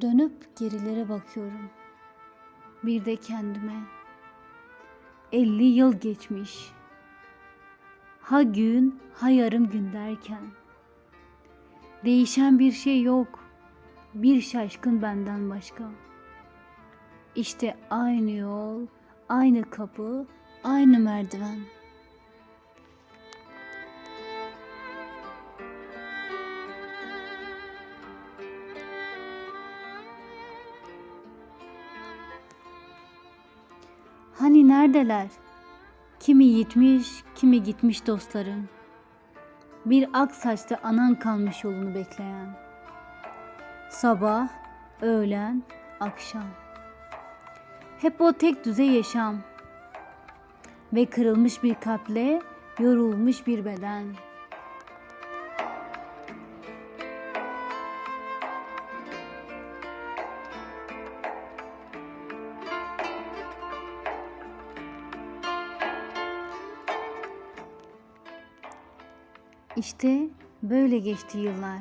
Dönüp gerilere bakıyorum. Bir de kendime. 50 yıl geçmiş. Ha gün, ha yarım gün derken. Değişen bir şey yok. Bir şaşkın benden başka. İşte aynı yol, aynı kapı, aynı merdiven. Hani neredeler? Kimi yitmiş, kimi gitmiş dostların. Bir ak saçlı anan kalmış yolunu bekleyen. Sabah, öğlen, akşam. Hep o tek düze yaşam. Ve kırılmış bir kalple yorulmuş bir beden. İşte böyle geçti yıllar.